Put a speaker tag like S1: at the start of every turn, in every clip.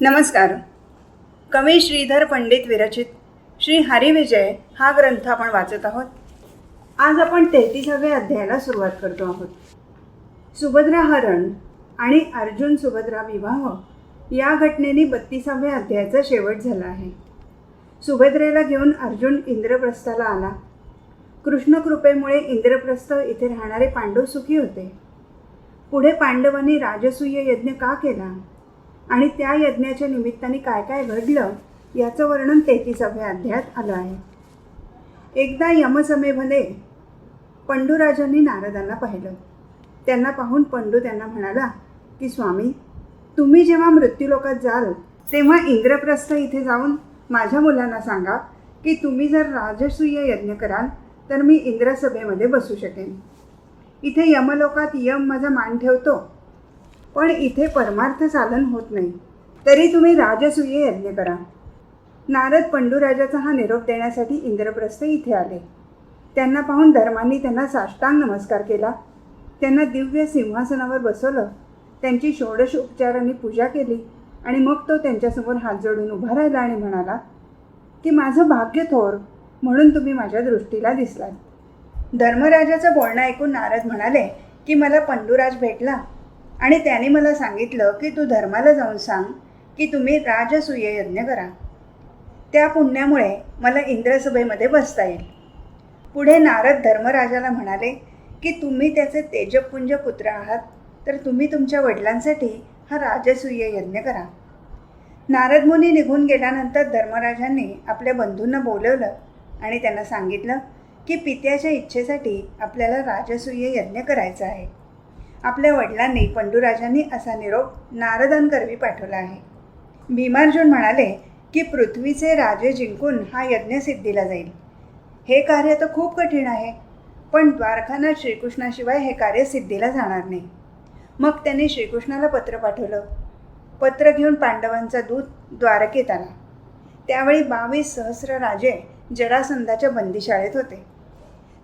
S1: नमस्कार. कवी श्रीधर पंडित विरचित श्री हरिविजय हा ग्रंथ आपण वाचत आहोत. आज आपण तेहतीसाव्या अध्यायाला सुरुवात करतो आहोत. सुभद्रा हरण आणि अर्जुन सुभद्रा विवाह या घटनेने बत्तीसाव्या अध्यायाचा शेवट झाला आहे. सुभद्रेला घेऊन अर्जुन इंद्रप्रस्थाला आला. कृष्णकृपेमुळे इंद्रप्रस्थ इथे राहणारे पांडव सुखी होते. पुढे पांडवांनी राजसूय यज्ञ का केला? आणि त्या यज्ञाच्या निमित्ताने काय काय घडलं याचं वर्णन तेहतीसाव्या अध्यायात आलं आहे. एकदा यमसमेमध्ये पंडूराजांनी नारदांना पाहिलं. त्यांना पाहून पंडू त्यांना म्हणाला की स्वामी तुम्ही जेव्हा मृत्यूलोकात जाल तेव्हा इंद्रप्रस्थ इथे जाऊन माझ्या मुलांना सांगा की तुम्ही जर राजसूय यज्ञ कराल तर मी इंद्रसभेमध्ये बसू शकेन. इथे यमलोकात यम माझा मान ठेवतो पण इथे परमार्थ साधन होत नाही. तरी तुम्ही राजसूय यज्ञ करा. नारद पंडूराजाचा हा निरोप देण्यासाठी इंद्रप्रस्थ इथे आले. त्यांना पाहून धर्मांनी त्यांना साष्टांग नमस्कार केला. त्यांना दिव्य सिंहासनावर बसवलं. त्यांची षोडश उपचारांनी पूजा केली आणि मग तो त्यांच्यासमोर हात जोडून उभा राहिला आणि म्हणाला की माझं भाग्य थोर म्हणून तुम्ही माझ्या दृष्टीला दिसलात. धर्मराजाचं बोलणं ऐकून नारद म्हणाले की मला पंडूराज भेटला आणि त्याने मला सांगितलं की तू धर्माला जाऊन सांग की तुम्ही राजसूय यज्ञ करा. त्या पुण्यामुळे मला इंद्रसभेमध्ये बसता येईल. पुढे नारद धर्मराजाला म्हणाले की तुम्ही त्याचे तेजपुंज पुत्र आहात तर तुम्ही तुमच्या वडिलांसाठी हा राजसूय यज्ञ करा. नारद मुनी निघून गेल्यानंतर धर्मराजांनी आपल्या बंधूंना बोलवलं आणि त्यांना सांगितलं की पित्याच्या इच्छेसाठी आपल्याला राजसूय यज्ञ करायचा आहे. आपल्या वडिलांनी पंडूराजांनी असा निरोप नारदांकरवी पाठवला आहे. भीमार्जुन म्हणाले की पृथ्वीचे राजे जिंकून हा यज्ञ सिद्धीला जाईल. हे कार्य तर खूप कठीण आहे पण द्वारकानाथ श्रीकृष्णाशिवाय हे कार्य सिद्धीला जाणार नाही. मग त्यांनी श्रीकृष्णाला पत्र पाठवलं. पत्र घेऊन पांडवांचा दूत द्वारकेत आला. त्यावेळी बावीस सहस्र राजे जरासंधाच्या बंदीशाळेत होते.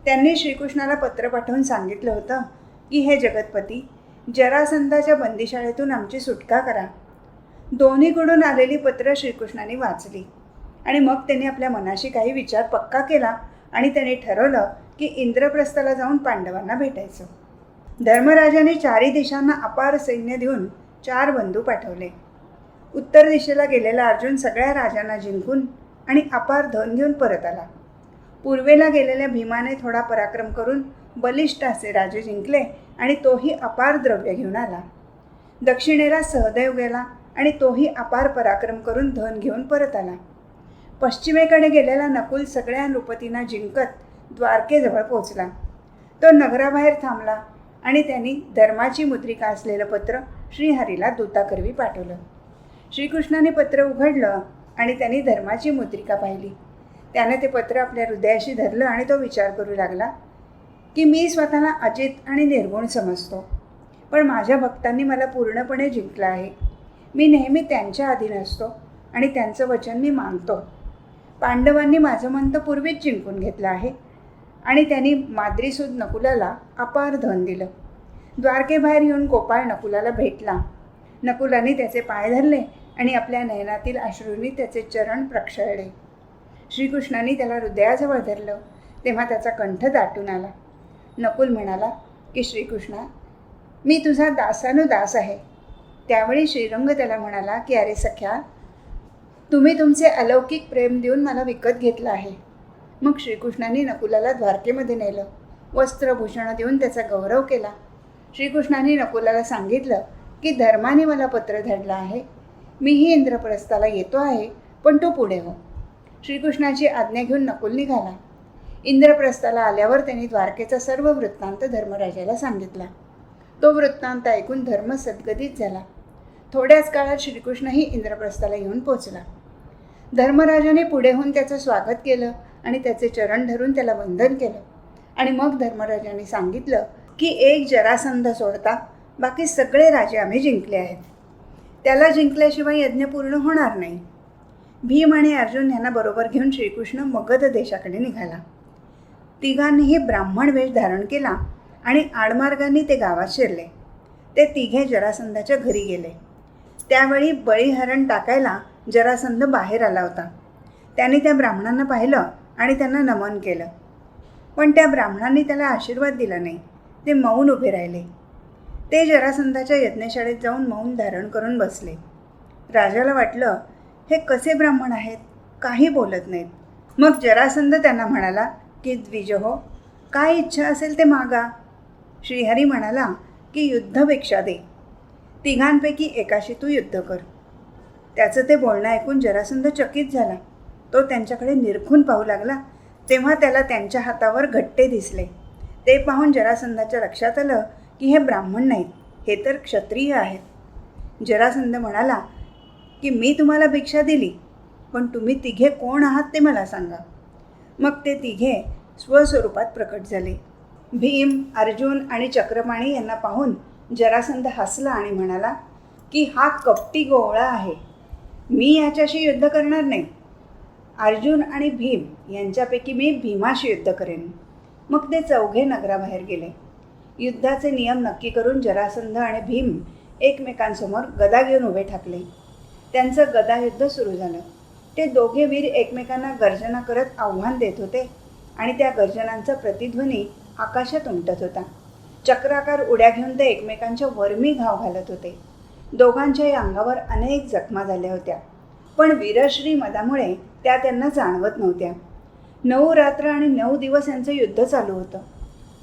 S1: त्यांनी श्रीकृष्णाला पत्र पाठवून सांगितलं होतं की हे जगतपती जरासंधाच्या बंदीशाळेतून आमची सुटका करा. दोन्हीकडून आलेली पत्र श्रीकृष्णाने वाचली. आणि मग त्यांनी आपल्या मनाशी काही विचार पक्का केला आणि त्याने ठरवलं की इंद्रप्रस्थाला जाऊन पांडवांना भेटायचं. धर्मराजाने चारही दिशांना अपार सैन्य देऊन चार बंधू पाठवले. उत्तर दिशेला गेलेला अर्जुन सगळ्या राजांना जिंकून आणि अपार धन घेऊन परत आला. पूर्वेला गेलेल्या भीमाने थोडा पराक्रम करून बलिष्ठ असे राजे जिंकले आणि तोही अपार द्रव्य घेऊन आला. दक्षिणेला सहदैव गेला आणि तोही अपार पराक्रम करून धन घेऊन परत आला. पश्चिमेकडे गेलेला नकुल सगळ्या नृपतींना जिंकत द्वारकेजवळ पोचला तो नगराबाहेर थांबला आणि त्यांनी धर्माची मुद्रिका असलेलं पत्र श्रीहरीला दूताकरवी पाठवलं. श्रीकृष्णाने पत्र उघडलं आणि त्यांनी धर्माची मुद्रिका पाहिली. त्याने ते पत्र आपल्या हृदयाशी धरलं आणि तो विचार करू लागला की मी स्वतःला अजित आणि निर्गुण समजतो. पण माझ्या भक्तांनी मला पूर्णपणे जिंकलं आहे. मी नेहमी त्यांच्या अधीन असतो आणि त्यांचं वचन मी मानतो. पांडवांनी माझं मन तर पूर्वीच जिंकून घेतलं आहे आणि त्यांनी माद्रीसूद नकुलाला अपार धन दिलं. द्वारकेबाहेर येऊन गोपाळ नकुलाला भेटला. नकुलाने त्याचे पाय धरले आणि आपल्या नयनातील अश्रूंनी त्याचे चरण प्रक्षळले. श्रीकृष्णाने त्याला हृदयाजवळ धरलं तेव्हा त्याचा कंठ दाटून आला. नकुल म्हणाला की श्रीकृष्णा मी तुझा दासानुदास आहे. त्यावेळी श्रीरंग त्याला म्हणाला की अरे सख्या तुम्ही तुमचे अलौकिक प्रेम देऊन मला विकत घेतलं आहे. मग श्रीकृष्णाने नकुलाला द्वारकेमध्ये नेलं वस्त्रभूषणं देऊन त्याचा गौरव केला. श्रीकृष्णाने नकुलाला सांगितलं की धर्माने मला पत्र धडलं आहे. मीही इंद्रप्रस्थाला येतो आहे पण तो पुढे हो. श्रीकृष्णाची आज्ञा घेऊन नकुल निघाला इंद्रप्रस्थाला आल्यावर त्यांनी द्वारकेचा सर्व वृत्तांत धर्मराजाला सांगितला. तो वृत्तांत ऐकून धर्म सद्गतीत झाला. थोड्याच काळात श्रीकृष्णही इंद्रप्रस्थाला येऊन पोचला. धर्मराजाने पुढे होऊन त्याचं स्वागत केलं आणि त्याचे चरण धरून त्याला वंदन केलं. आणि मग धर्मराजाने सांगितलं की एक जरासंध सोडता बाकी सगळे राजे आम्ही जिंकले आहेत. त्याला जिंकल्याशिवाय यज्ञ पूर्ण होणार नाही. भीम आणि अर्जुन यांना बरोबर घेऊन श्रीकृष्ण मगध देशाकडे निघाला. तिघांनीही ब्राह्मण वेश धारण केला आणि आडमार्गांनी ते गावात शिरले. ते तिघे जरासंधाच्या घरी गेले. त्यावेळी बळीहरण टाकायला जरासंध बाहेर आला होता. त्याने त्या ब्राह्मणांना पाहिलं आणि त्यांना नमन केलं. पण त्या ब्राह्मणांनी त्याला आशीर्वाद दिला नाही. ते मौन उभे राहिले. ते जरासंधाच्या यज्ञशाळेत जाऊन मौन धारण करून बसले. राजाला वाटलं हे कसे ब्राह्मण आहेत? काही बोलत नाहीत. मग जरासंध त्यांना म्हणाला की द्विजहो काय इच्छा असेल ते मागा. श्रीहरी म्हणाला की युद्धपेक्षा दे. तिघांपैकी एकाशी तू युद्ध कर. त्याचं ते बोलणं ऐकून जरासंध चकित झाला. तो त्यांच्याकडे निरखून पाहू लागला. तेव्हा त्याला त्यांच्या हातावर घट्टे दिसले. ते पाहून जरासंधाच्या लक्षात आलं की हे ब्राह्मण नाहीत हे तर क्षत्रिय आहेत. जरासंध म्हणाला की मी तुम्हाला भिक्षा दिली पण तुम्ही तिघे कोण आहात ते मला सांगा. मग ते तिघे स्वस्वरूपात प्रकट झाले. भीम अर्जुन आणि चक्रपाणी यांना पाहून जरासंध हसला आणि म्हणाला की हा कपटी गोवळा आहे. मी याच्याशी युद्ध करणार नाही. अर्जुन आणि भीम यांच्यापैकी मी भीमाशी युद्ध करेन. मग ते चौघे नगराबाहेर गेले. युद्धाचे नियम नक्की करून जरासंध आणि भीम एकमेकांसमोर गदा घेऊन उभे ठाकले. त्यांचं गदायुद्ध सुरू झालं. ते दोघे वीर एकमेकांना गर्जना करत आव्हान देत होते. आणि त्या गर्जनांचा प्रतिध्वनी आकाशात उमटत होता. चक्राकार उड्या घेऊन ते एकमेकांच्या वर्मी घाव घालत होते. दोघांच्याही अंगावर अनेक जखमा झाल्या होत्या. पण वीरश्री मदामुळे त्या त्यांना जाणवत नव्हत्या. नऊ रात्र आणि नऊ दिवस यांचं युद्ध चालू होतं.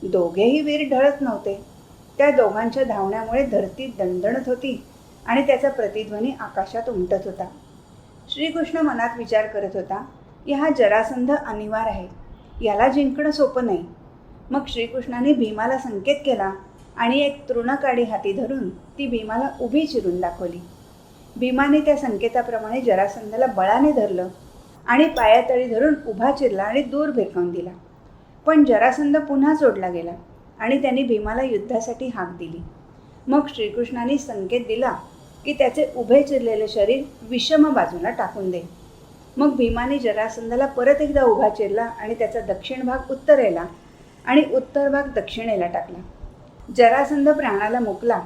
S1: दोघेही वीर ढळत नव्हते. त्या दोघांच्या धावण्यामुळे धरती दणदणत होती आणि त्याचा प्रतिध्वनी आकाशात उमटत होता. श्रीकृष्ण मनात विचार करत होता की हा जरासंध अनिवार आहे. याला जिंकणं सोपं नाही. मग श्रीकृष्णाने भीमाला संकेत केला आणि एक तृणकाडी हाती धरून ती भीमाला उभी चिरून दाखवली. भीमाने त्या संकेताप्रमाणे जरासंधाला बळाने धरलं आणि पायातळी धरून उभा चिरला आणि दूर भेकावून दिला. पण जरासंध पुन्हा सोडला गेला आणि त्यांनी भीमाला युद्धासाठी हाक दिली. मग श्रीकृष्णाने संकेत दिला की त्याचे उभे चिरलेले शरीर विषम बाजूला टाकून दे. मग भीमाने जरासंधाला परत एकदा उभा चिरला आणि त्याचा दक्षिण भाग उत्तरेला आणि उत्तर भाग दक्षिणेला टाकला. जरासंध प्राणाला मुकला.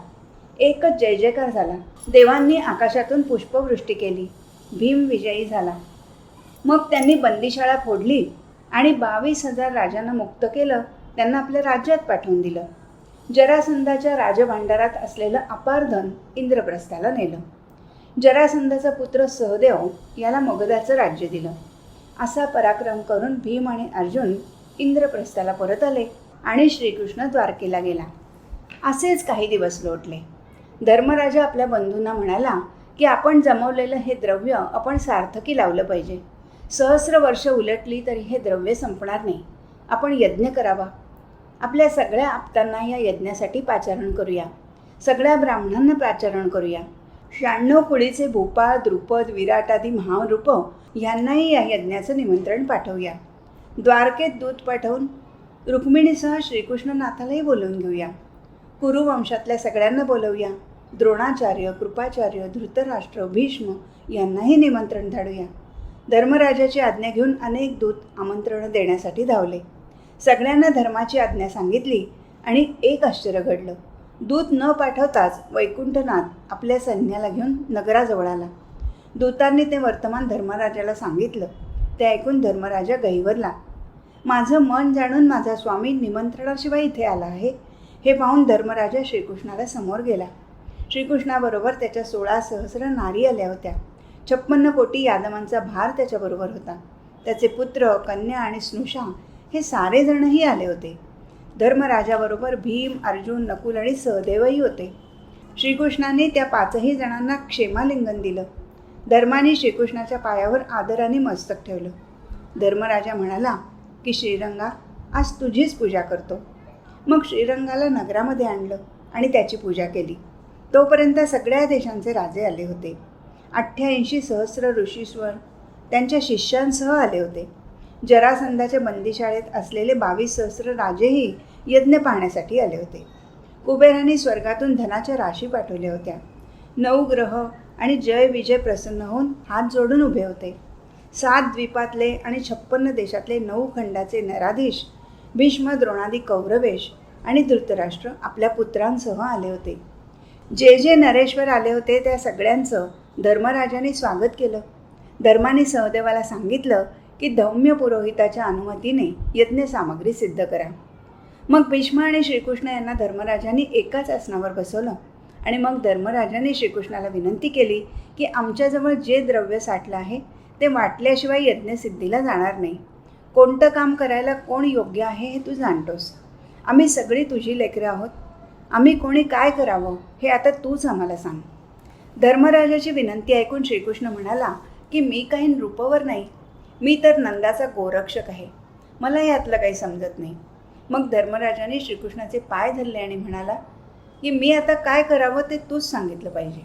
S1: एकच जय जयकार झाला. देवांनी आकाशातून पुष्पवृष्टी केली. भीम विजयी झाला. मग त्यांनी बंदीशाळा फोडली आणि बावीस हजार राजांना मुक्त केलं त्यांना आपल्या राज्यात पाठवून दिलं. जरासंधाच्या राजभांडारात असलेलं अपार धन इंद्रप्रस्थाला नेलं. जरासंधाचा पुत्र सहदेव याला मगधाचं राज्य दिलं. असा पराक्रम करून भीम आणि अर्जुन इंद्रप्रस्थाला परत आले आणि श्रीकृष्ण द्वारकेला गेला. असेच काही दिवस लोटले. धर्मराजा आपल्या बंधूंना म्हणाला की आपण जमवलेलं हे द्रव्य आपण सार्थकी लावलं पाहिजे. सहस्र वर्ष उलटली तरी हे द्रव्य संपणार नाही. आपण यज्ञ करावा. आपल्या सगळ्या आप्तांना या यज्ञासाठी पाचारण करूया. सगळ्या ब्राह्मणांना पाचारण करूया. शहाण्णव कुळीचे भोपाळ द्रुपद विराट आदी महारूप यांनाही या यज्ञाचं निमंत्रण पाठवूया. द्वारकेत दूत पाठवून रुक्मिणीसह श्रीकृष्णनाथालाही बोलवून घेऊया. कुरुवंशातल्या सगळ्यांना बोलवूया. द्रोणाचार्य कृपाचार्य धृतराष्ट्र भीष्म यांनाही निमंत्रण धाडूया. धर्मराजाची आज्ञा घेऊन अनेक दूत आमंत्रणं देण्यासाठी धावले. सगळ्यांना धर्माची आज्ञा सांगितली आणि एक आश्चर्य घडलं. दूत न पाठवताच वैकुंठनाथ आपल्या सैन्याला घेऊन नगराजवळ आला. दूतांनी ते वर्तमान धर्मराजाला सांगितलं. ते ऐकून धर्मराजा गैवरला माझं मन जाणून माझा स्वामी निमंत्रणाशिवाय इथे आला आहे? हे पाहून धर्मराजा श्रीकृष्णाला समोर गेला. श्रीकृष्णाबरोबर त्याच्या सोळा सहस्र नारी आल्या होत्या. छप्पन्न कोटी यादवांचा भार त्याच्याबरोबर होता. त्याचे पुत्र कन्या आणि स्नुषा हे सारेजणही आले होते. धर्मराजाबरोबर भीम अर्जुन नकुल आणि सहदेवही होते. श्रीकृष्णाने त्या पाचही जणांना क्षेमालिंगन दिलं. धर्माने श्रीकृष्णाच्या पायावर आदराने मस्तक ठेवलं. धर्मराजा म्हणाला की श्रीरंगा आज तुझीच पूजा करतो. मग श्रीरंगाला नगरामध्ये आणलं आणि त्याची पूजा केली. तोपर्यंत सगळ्या देशांचे राजे आले होते. अठ्ठ्याऐंशी सहस्र ऋषीश्वर त्यांच्या शिष्यांसह आले होते. जरासंधाच्या बंदीशाळेत असलेले बावीस सहस्र राजेही यज्ञ पाहण्यासाठी आले होते. कुबेराने स्वर्गातून धनाच्या राशी पाठवल्या होत्या. नऊ ग्रह आणि जय विजय प्रसन्न होऊन हात जोडून उभे होते. सात द्वीपातले आणि छप्पन्न देशातले नऊ खंडाचे नराधीश भीष्म द्रोणादी कौरवेश आणि धृतराष्ट्र आपल्या पुत्रांसह आले होते. जे जे नरेश्वर आले होते त्या सगळ्यांचं धर्मराजाने स्वागत केलं. धर्माने सहदेवाला सांगितलं की धौम्य पुरोहिताच्या अनुमतीने यज्ञसामग्री सिद्ध करा. मग भीष्म आणि श्रीकृष्ण यांना धर्मराजांनी एकाच आसनावर बसवलं आणि मग धर्मराजाने श्रीकृष्णाला विनंती केली की आमच्याजवळ जे द्रव्य साठलं आहे ते वाटल्याशिवाय यज्ञसिद्धीला जाणार नाही. कोणतं काम करायला कोण योग्य आहे हे तू जाणतोस. आम्ही सगळी तुझी लेकरं आहोत. आम्ही कोणी काय करावं हे आता तूच आम्हाला सांग. धर्मराजाची विनंती ऐकून श्रीकृष्ण म्हणाला की मी काही नृपवर नाही मी तर नंदाचा गोरक्षक आहे. मला यातलं काही समजत नाही. मग धर्मराजाने श्रीकृष्णाचे पाय धरले आणि म्हणाला की मी आता काय करावं ते तूच सांगितलं पाहिजे.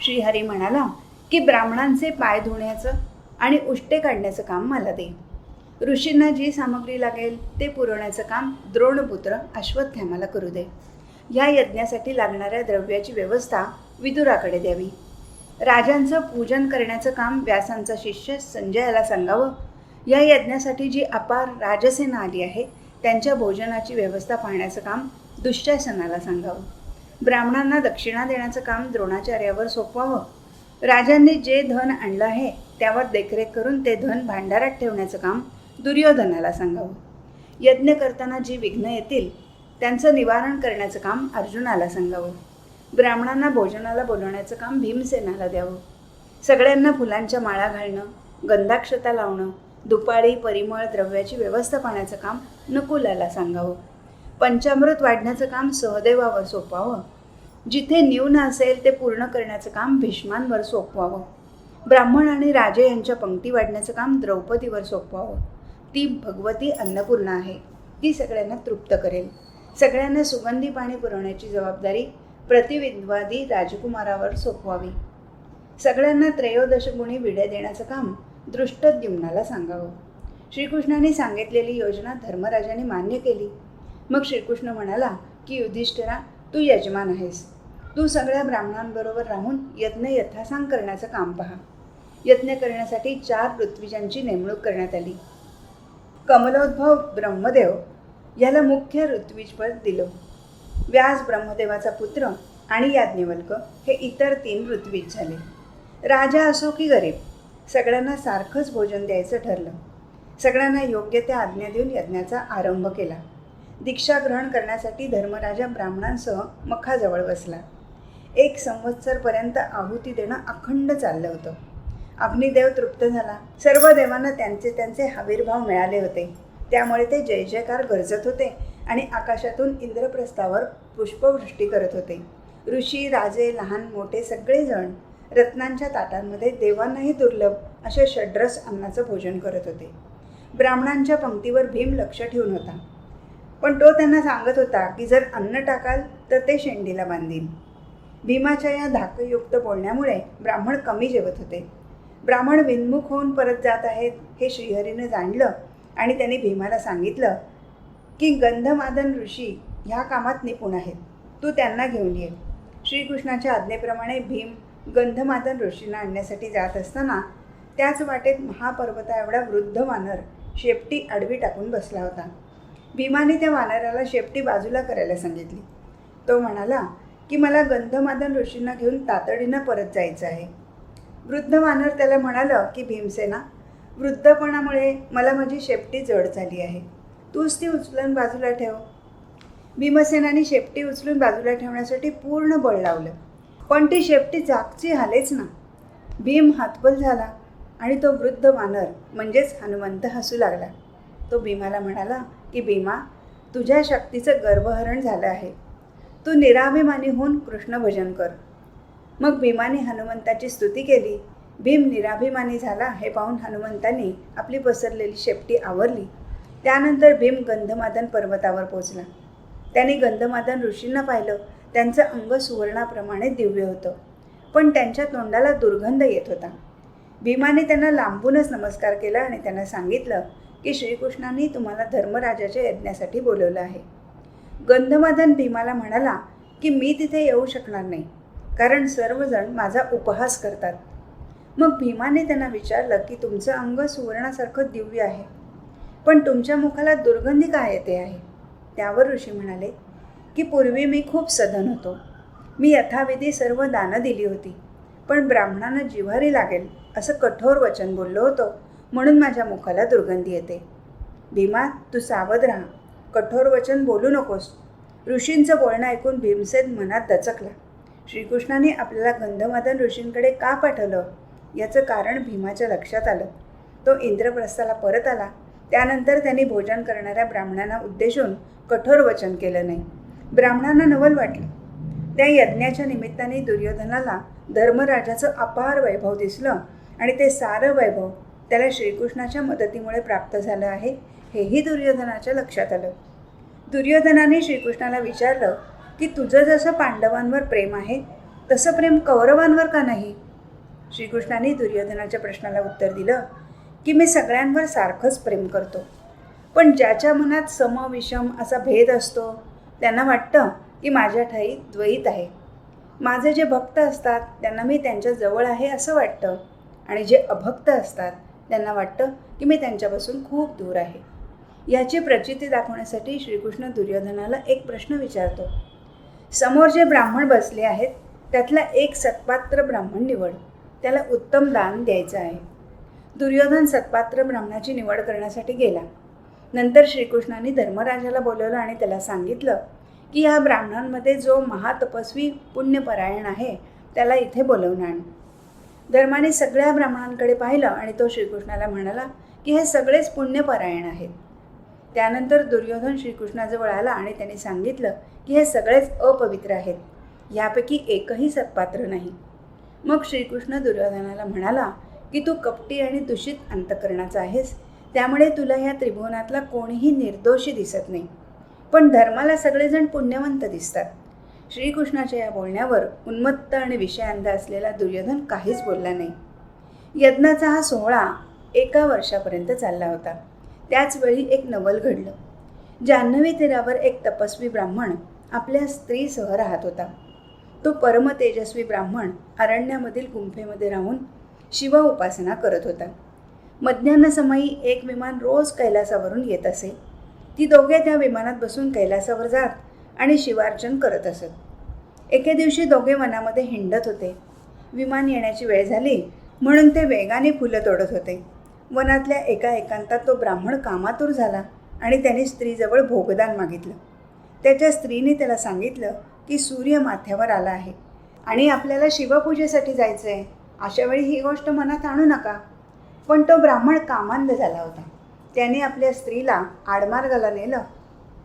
S1: श्रीहरी म्हणाला की ब्राह्मणांचे पाय धुण्याचं आणि उष्टे काढण्याचं काम मला दे. ऋषींना जी सामग्री लागेल ते पुरवण्याचं काम द्रोणपुत्र अश्वत्थामाला करू दे. ह्या यज्ञासाठी लागणाऱ्या द्रव्याची व्यवस्था विदुराकडे द्यावी. राजांचं पूजन करण्याचं काम व्यासांचा शिष्य संजयाला सांगावं. या यज्ञासाठी जी अपार राजसेना आली आहे त्यांच्या भोजनाची व्यवस्था पाहण्याचं काम दुःशासनाला सांगावं. ब्राह्मणांना दक्षिणा देण्याचं काम द्रोणाचार्यावर सोपवावं. राजांनी जे धन आणलं आहे त्यावर देखरेख करून ते धन भांडारात ठेवण्याचं काम दुर्योधनाला सांगावं. यज्ञ करताना जी विघ्न येतील त्यांचं निवारण करण्याचं काम अर्जुनाला सांगावं. ब्राह्मणांना भोजनाला बोलवण्याचं काम भीमसेनाला द्यावं. सगळ्यांना फुलांच्या माळा घालणं गंधाक्षता लावणं दुपारी परिमळ द्रव्याची व्यवस्था पाहण्याचं काम नकुलाला सांगावं. पंचामृत वाढण्याचं काम सहदेवावर सोपवावं. जिथे न्यून असेल ते पूर्ण करण्याचं काम भीष्मांवर सोपवावं. ब्राह्मण आणि राजे यांच्या पंक्ती वाढण्याचं काम द्रौपदीवर सोपवावं. ती भगवती अन्नपूर्णा आहे. ती सगळ्यांना तृप्त करेल. सगळ्यांना सुगंधी पाणी पुरवण्याची जबाबदारी प्रतिविद्वादी राजकुमारावर सोपवावी. सगळ्यांना त्रयोदश गुणी विड्या देण्याचं काम दृष्टद्युम्नाला सांगावं. श्रीकृष्णाने सांगितलेली योजना धर्मराजाने मान्य केली. मग श्रीकृष्ण म्हणाला की युधिष्ठिरा तू यजमान आहेस. तू सगळ्या ब्राह्मणांबरोबर राहून यज्ञ यथासांग करण्याचं काम पहा. यज्ञ करण्यासाठी चार ऋत्विजांची नेमणूक करण्यात आली. कमलोद्भव ब्रह्मदेव याला मुख्य ऋत्विजपद दिलं. व्यास ब्रह्मदेवाचा पुत्र आणि याज्ञवल्क हे इतर तीन ऋत्विज झाले. राजा असो की गरीब सगळ्यांना सारखंच भोजन द्यायचं ठरलं. सगळ्यांना योग्य त्या आज्ञा देऊन यज्ञाचा आरंभ केला. दीक्षा ग्रहण करण्यासाठी धर्मराजा ब्राह्मणांसह मखाजवळ बसला. एक संवत्सरपर्यंत आहुती देणं अखंड चाललं होतं. अग्निदेव तृप्त झाला. सर्व देवांना त्यांचे त्यांचे हवीरभाव मिळाले होते. त्यामुळे ते जय जयकार गरजत होते. आणि आकाशातून इंद्रप्रस्थावर पुष्पवृष्टी करत होते. ऋषी राजे लहान मोठे सगळेजण रत्नांच्या ताटांमध्ये देवांनाही दुर्लभ अशा षड्रस अन्नाचं भोजन करत होते. ब्राह्मणांच्या पंक्तीवर भीम लक्ष ठेवून होता. पण तो त्यांना सांगत होता की जर अन्न टाकाल तर ते शेंडीला बांधील. भीमाच्या या धाकयुक्त बोलण्यामुळे ब्राह्मण कमी जेवत होते. ब्राह्मण विन्मुख होऊन परत जात आहेत हे श्रीहरीनं जाणलं आणि त्यांनी भीमाला सांगितलं की गंधमादन ऋषी ह्या कामात निपुण आहेत. तू त्यांना घेऊन ये श्रीकृष्णाच्या आज्ञेप्रमाणे भीम गंधमादन ऋषींना आणण्यासाठी जात असताना त्याच वाटेत महापर्वता एवढा वृद्ध वानर शेपटी आडवी टाकून बसला होता. भीमाने त्या वानराला शेपटी बाजूला करायला सांगितली. तो म्हणाला की मला गंधमादन ऋषींना घेऊन तातडीनं परत जायचं आहे. वृद्ध वानर त्याला म्हणालं की भीमसेना वृद्धपणामुळे मला माझी शेपटी जड झाली आहे. तूच ती उचलून बाजूला ठेव. भीमसेनाने शेपटी उचलून बाजूला ठेवण्यासाठी पूर्ण बळ लावलं. पण ती शेपटी जागची हालेच ना. भीम हातबल झाला आणि तो वृद्ध वानर म्हणजेच हनुमंत हसू लागला. तो भीमाला म्हणाला की भीमा तुझ्या शक्तीचं गर्भहरण झालं आहे. तू निराभिमानी होऊन कृष्ण भजन कर. मग भीमाने हनुमंताची स्तुती केली. भीम निराभिमानी झाला हे पाहून हनुमंतांनी आपली पसरलेली शेपटी आवरली. त्यानंतर भीम गंधमादन पर्वतावर पोचला. त्याने गंधमादन ऋषींना पाहिलं. त्यांचं अंग सुवर्णाप्रमाणे दिव्य होतं. पण त्यांच्या तोंडाला दुर्गंध येत होता. भीमाने त्यांना लांबूनच नमस्कार केला आणि त्यांना सांगितलं की श्रीकृष्णांनी तुम्हाला धर्मराजाच्या यज्ञासाठी बोलवलं आहे. गंधमादन भीमाला म्हणाला की मी तिथे येऊ शकणार नाही कारण सर्वजण माझा उपहास करतात. मग भीमाने त्यांना विचारलं की तुमचं अंग सुवर्णासारखं दिव्य आहे. पण तुमच्या मुखाला दुर्गंधी काय येते आहे? त्यावर ऋषी म्हणाले की पूर्वी मी खूप सधन होतो. मी यथाविधी सर्व दानं दिली होती. पण ब्राह्मणांना जिव्हारी लागेल असं कठोर वचन बोललो होतो म्हणून माझ्या मुखाला दुर्गंधी येते. भीमा तू सावध राहा. कठोर वचन बोलू नकोस. ऋषींचं बोलणं ऐकून भीमसेन मनात दचकला. श्रीकृष्णाने आपल्याला गंधमादन ऋषींकडे का पाठवलं? याचं कारण भीमाच्या लक्षात आलं. तो इंद्रप्रस्थाला परत आला. त्यानंतर त्यांनी भोजन करणाऱ्या ब्राह्मणांना उद्देशून कठोर वचन केलं नाही. ब्राह्मणांना नवल वाटलं. त्या यज्ञाच्या निमित्ताने दुर्योधनाला धर्मराजाचं अपार वैभव दिसलं आणि ते सारं वैभव त्याला श्रीकृष्णाच्या मदतीमुळे प्राप्त झालं आहे हेही दुर्योधनाच्या लक्षात आलं. दुर्योधनाने श्रीकृष्णाला विचारलं की तुझं जसं पांडवांवर प्रेम आहे तसं प्रेम कौरवांवर का नाही? श्रीकृष्णाने दुर्योधनाच्या प्रश्नाला उत्तर दिलं की मी सगळ्यांवर सारखंच प्रेम करतो. पण ज्याच्या मनात सम विषम असा भेद असतो त्यांना वाटतं की माझ्या ठाई द्वैत आहे. माझे जे भक्त असतात त्यांना मी त्यांच्या जवळ आहे असं वाटतं. आणि जे अभक्त असतात त्यांना वाटतं की मी त्यांच्यापासून खूप दूर आहे. याची प्रचिती दाखवण्यासाठी श्रीकृष्ण दुर्योधनाला एक प्रश्न विचारतो. समोर जे ब्राह्मण बसले आहेत त्यातला एक सत्पात्र ब्राह्मण निवड. त्याला उत्तम दान द्यायचं आहे. दुर्योधन सत्पात्र ब्राह्मणाची निवड करण्यासाठी गेला. नंतर श्रीकृष्णाने धर्मराजाला बोलवलं आणि त्याला सांगितलं की या ब्राह्मणांमध्ये जो महातपस्वी पुण्यपरायण आहे त्याला इथे बोलवणार धर्माने सगळ्या ब्राह्मणांकडे पाहिलं आणि तो श्रीकृष्णाला म्हणाला की हे सगळेच पुण्यपरायण आहेत. त्यानंतर दुर्योधन श्रीकृष्णाजवळ आला आणि त्यांनी सांगितलं की हे सगळेच अपवित्र आहेत. यापैकी एकही सत्पात्र नाही. मग श्रीकृष्ण दुर्योधनाला म्हणाला की तू कपटी आणि दूषित अंतकरणाचा आहेस. त्यामुळे तुला ह्या त्रिभुवनातला कोणीही निर्दोषी दिसत नाही. पण धर्माला सगळेजण पुण्यवंत दिसतात. श्रीकृष्णाच्या या बोलण्यावर उन्मत्त आणि विषयांध असलेला दुर्योधन काहीच बोलला नाही. यज्ञाचा हा सोहळा एका वर्षापर्यंत चालला होता. त्याचवेळी एक नवल घडलं. जान्हवी तीरावर एक तपस्वी ब्राह्मण आपल्या स्त्रीसह राहत होता. तो परमतेजस्वी ब्राह्मण अरण्यामधील गुंफेमध्ये राहून शिव उपासना करत होता. मध्यान्हसमयी एक विमान रोज कैलासावरून येत असे. ती दोघे त्या विमानात बसून कैलासावर जात आणि शिवार्चन करत असत. एके दिवशी दोघे वनामध्ये हिंडत होते. विमान येण्याची वेळ झाली म्हणून ते वेगाने फुलं तोडत होते. वनातल्या एका एकांतात तो ब्राह्मण कामातूर झाला आणि त्याने स्त्रीजवळ भोगदान मागितलं. त्याच्या स्त्रीने त्याला सांगितलं की सूर्य माथ्यावर आला आहे आणि आपल्याला शिवपूजेसाठी जायचं आहे अशावेळी ही गोष्ट मनात आणू नका. पण तो ब्राह्मण कामांध झाला होता. त्याने आपल्या स्त्रीला आडमार्गाला नेलं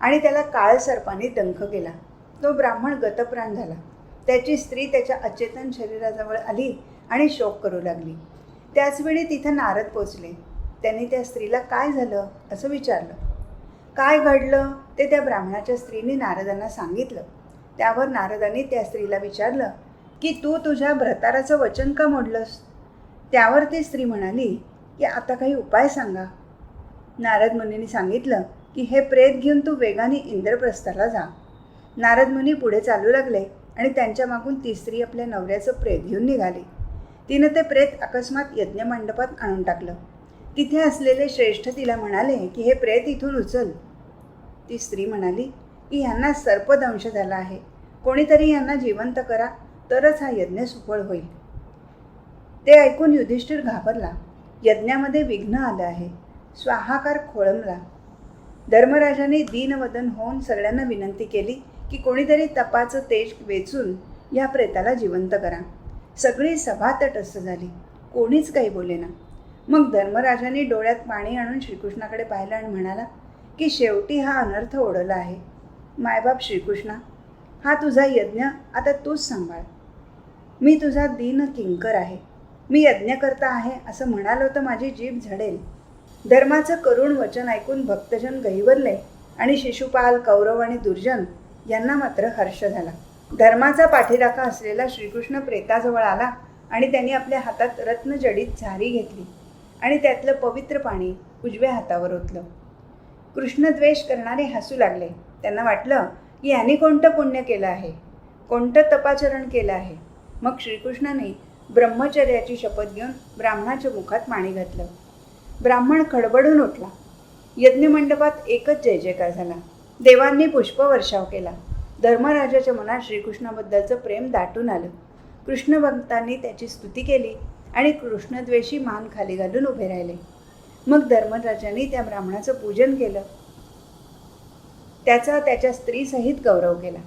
S1: आणि त्याला काळ सर्पाने डंख केला. तो ब्राह्मण गतप्राण झाला. त्याची स्त्री त्याच्या अचेतन शरीराजवळ आली आणि शोक करू लागली. त्याचवेळी तिथं नारद पोचले. त्यांनी त्या स्त्रीला काय झालं असं विचारलं. काय घडलं ते त्या ब्राह्मणाच्या स्त्रीने नारदांना सांगितलं. त्यावर नारदांनी त्या स्त्रीला विचारलं की तू तुझ्या भ्रताराचं वचन का मोडलंस? त्यावर ती स्त्री म्हणाली की आता काही उपाय सांगा. नारद मुनीने सांगितलं की हे प्रेत घेऊन तू वेगाने इंद्रप्रस्थाला जा. नारद मुनी पुढे चालू लागले आणि त्यांच्या मागून ती स्त्री आपल्या नवऱ्याचं प्रेत घेऊन निघाली. तिनं ते प्रेत अकस्मात यज्ञमंडपात आणून टाकलं. तिथे असलेले श्रेष्ठ तिला म्हणाले की हे प्रेत इथून उचल. ती स्त्री म्हणाली की ह्यांना सर्पदंश झाला आहे. कोणीतरी यांना जिवंत करा. तरच हा यज्ञ सुफळ होईल. ते ऐकून युधिष्ठिर घाबरला. यज्ञामध्ये विघ्न आलं आहे. स्वाहाकार खोळंबला. धर्मराजाने दीनवदन होऊन सगळ्यांना विनंती केली की कोणीतरी तपाचं तेज वेचून या प्रेताला जिवंत करा. सगळी सभा तटस्थ झाली. कोणीच काही बोलेना मग धर्मराजाने डोळ्यात पाणी आणून श्रीकृष्णाकडे पाहिलं आणि म्हणाला की शेवटी हा अनर्थ ओढला आहे. मायबाप श्रीकृष्णा हा तुझा यज्ञ आता तूच सांभाळ. मी तुझा दीन किंकर आहे. मी यज्ञकर्ता आहे असं म्हणालो तर माझी जीभ झडेल. धर्माचं करुण वचन ऐकून भक्तजन गहिवरले आणि शिशुपाल कौरव आणि दुर्जन यांना मात्र हर्ष झाला. धर्माचा पाठीराखा असलेला श्रीकृष्ण प्रेताजवळ आला आणि त्यांनी आपल्या हातात रत्नजडीत झारी घेतली आणि त्यातलं पवित्र पाणी उजव्या हातावर ओतलं. कृष्णद्वेष करणारे हसू लागले. त्यांना वाटलं की यांनी कोणतं पुण्य केलं आहे? कोणतं तपाचरण केलं आहे? मग श्रीकृष्णाने ब्रह्मचर्याची शपथ घेऊन ब्राह्मणाच्या मुखात पाणी घातलं. ब्राह्मण खडबडून उठला. यज्ञमंडपात एकच जय जयकार झाला. देवांनी पुष्पवर्षाव केला. धर्मराजाच्या मनात श्रीकृष्णाबद्दलचं प्रेम दाटून आलं. कृष्णभक्तांनी त्याची स्तुती केली आणि कृष्णद्वेषी मान खाली घालून उभे राहिले. मग धर्मराजांनी त्या ब्राह्मणाचं पूजन केलं. त्याचा त्याच्या स्त्रीसहित गौरव केला.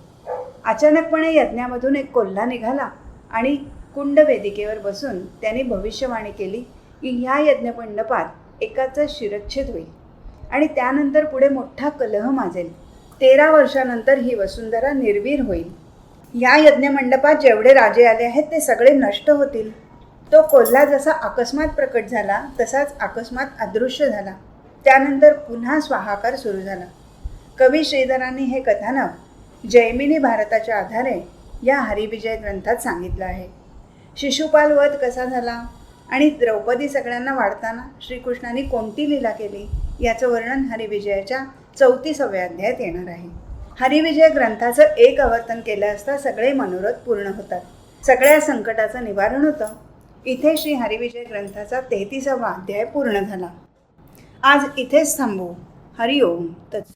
S1: अचानकपणे यज्ञामधून एक कोल्हा निघाला. आणि कुंड वेदिकेवर बसून त्याने भविष्यवाणी केली की ह्या यज्ञमंडपात एकाचा शिरच्छेद होईल. आणि त्यानंतर पुढे मोठा कलह माजेल. तेरा वर्षानंतर ही वसुंधरा निर्वीर होईल. या यज्ञमंडपात जेवढे राजे आले आहेत ते सगळे नष्ट होतील. तो कोल्हा जसा अकस्मात प्रकट झाला तसाच अकस्मात अदृश्य झाला. त्यानंतर पुन्हा स्वाहाकार सुरू झाला. कवी श्रीधरांनी हे कथानक जैमिनी भारताच्या आधारे या हरिविजय ग्रंथात सांगितलं आहे. शिशुपाल वध कसा झाला आणि द्रौपदी सगळ्यांना वाढताना श्रीकृष्णाने कोणती लीला केली याचं वर्णन हरिविजयाच्या चौतीसाव्या अध्यायात येणार आहे. हरिविजय ग्रंथाचं एक आवर्तन केलं असता सगळे मनोरथ पूर्ण होतात. सगळ्या संकटाचं निवारण होतं. इथे श्री हरिविजय ग्रंथाचा तेहतीसावा अध्याय पूर्ण झाला. आज इथेच थांबू. हरिओम. तत्